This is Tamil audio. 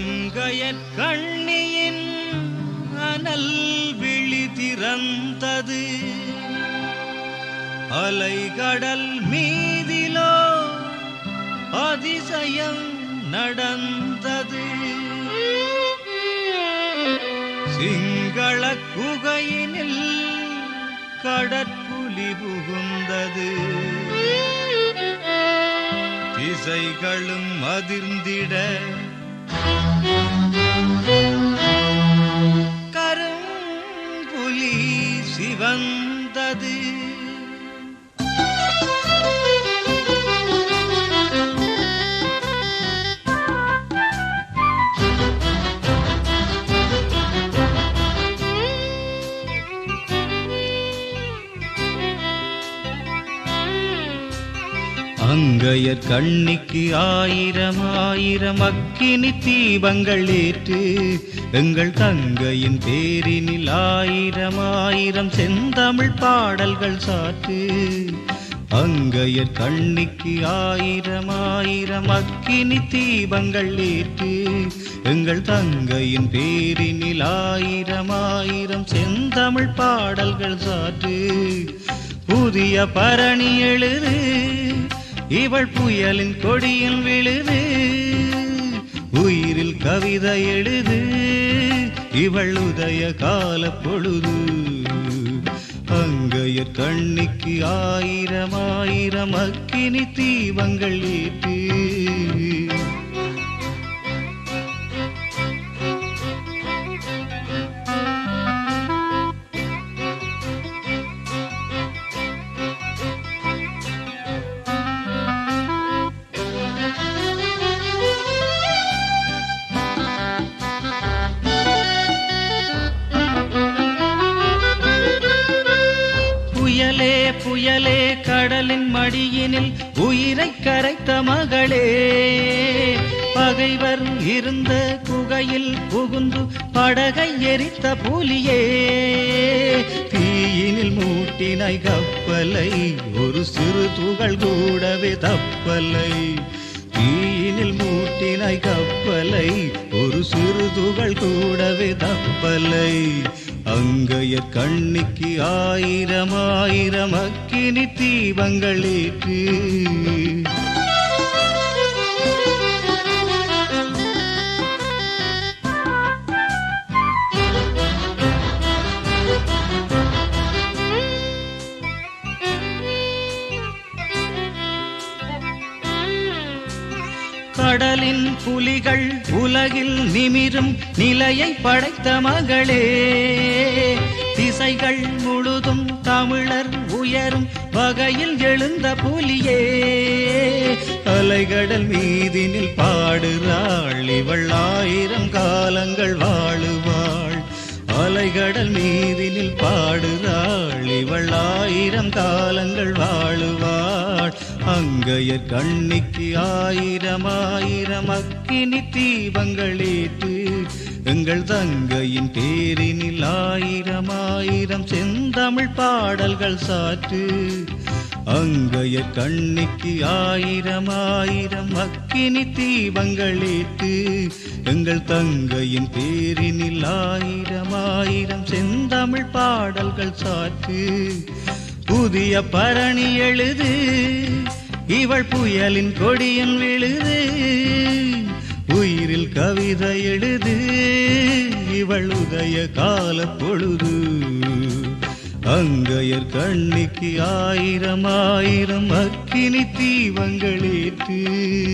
கங்கையற் கண்ணியின் அனல் விழி திறந்தது. அலைகடல் மீதிலோ அதிசயம் நடந்தது. சிங்கள குகையினில் கடற்புலி புகுந்தது. திசைகளும் அதிர்ந்திட கரும்புலி சிவந்தது. அங்கையர் கண்ணிக்கு ஆயிரம் ஆயிரம் அக்கினி தீபங்கள் ஏற்று எங்கள் தங்கையின் பேரினில் ஆயிரம் ஆயிரம் செந்தமிழ் பாடல்கள் சாற்று. அங்கையர் கண்ணிக்கு ஆயிரம் ஆயிரம் அக்கினி தீபங்கள் ஏற்று எங்கள் தங்கையின் பேரினில் ஆயிரம் ஆயிரம் செந்தமிழ் பாடல்கள் சாற்று. புதிய பரணி எழுது இவள் புயலின் கொடியில் விழுது உயிரில் கவிதை எழுது இவள் உதய கால பொழுது. அங்கையர் கண்ணிக்கு ஆயிரம் ஆயிரம் அக்கினி தீபங்கள் ஏற்று புயலே புயலே கடலின் மடியினில் உயிரை கரைத்த மகளே. பகைவர் இருந்த குகையில் புகுந்து படகை எரித்த புலியே. தீயினில் மூட்டினை கப்பலை ஒரு சிறு துகள் கூடவே தப்பலை. தீயினில் மூட்டினாய் கப்பலை ஒரு சிறு துகள் கூடவே தப்பலை. அங்கைய கண்ணிக்கு ஆயிரம் ஆயிரம் அக்கினி தீபங்கள் ஏற்று கடலின் புலிகள் உலகில் நிமிரும் நிலையை படைத்த மகளே. திசைகள் முழுதும் தமிழர் உயரும் வகையில் எழுந்த புலியே. அலைகடல் மீதினில் பாடுறாள் இவள் ஆயிரம் காலங்கள் வாழுவாள். அலைகடல் மீதினில் பாடுறாள் இவள் ஆயிரம் காலங்கள் வாழுவாள். அங்கையர் கண்ணிக்கு ஆயிரம் ஆயிரம் அக்கினி தீபங்கள் ஏற்று எங்கள் தங்கையின் பேரினில் ஆயிரம் ஆயிரம் செந்தமிழ் பாடல்கள் சாற்று. அங்கைய கண்ணிக்கு ஆயிரம் ஆயிரம் அக்கினி தீபங்கள் ஏற்று எங்கள் தங்கையின் பேரினில் ஆயிரம் ஆயிரம் செந்தமிழ் பாடல்கள் சாற்று. புதிய பரணி எழுது. இவள் புயலின் கொடியின் விழுது. உயிரில் கவிதை எழுது. இவள் உதய கால பொழுது. அங்கையர் கண்ணிக்கு ஆயிரம் ஆயிரம் அக்கினி தீபங்கள் ஏற்று.